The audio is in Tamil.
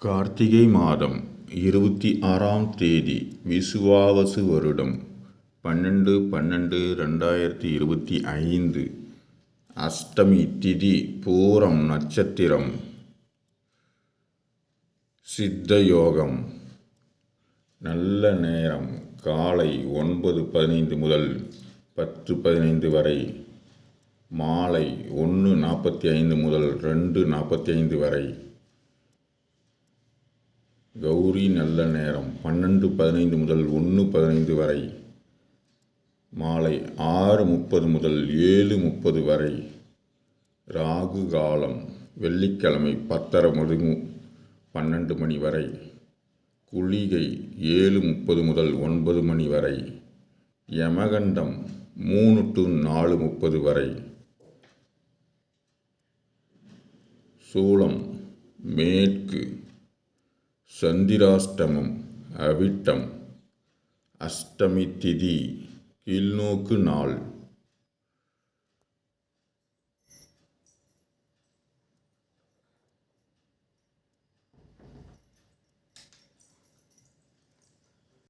கார்த்திகை மாதம் இருபத்தி ஆறாம் தேதி விசுவாவசு வருடம் பன்னெண்டு பன்னெண்டு ரெண்டாயிரத்தி இருபத்தி ஐந்து. அஷ்டமி திதி பூரம் நட்சத்திரம். சித்த யோகம். நல்ல நேரம் காலை ஒன்பது பதினைந்து முதல் பத்து பதினைந்து வரை. மாலை ஒன்று நாற்பத்தி ஐந்து முதல் ரெண்டு நாற்பத்தி ஐந்து வரை. கௌரி நல்ல நேரம். பன்னெண்டு பதினைந்து முதல் ஒன்று பதினைந்து வரை. மாலை ஆறு முப்பது முதல் ஏழு முப்பது வரை. ராகு காலம். வெள்ளிக்கிழமை பத்தரை முதல் பன்னெண்டு மணி வரை. குளிகை ஏழு முப்பது முதல் ஒன்பது மணி வரை. யமகண்டம் மூணு டு நாலு முப்பது வரை. சூளம் மேற்கு சந்திராஷ்டமம் அவிட்டம். அஷ்டமி திதி கீழ்நோக்கு நாள்.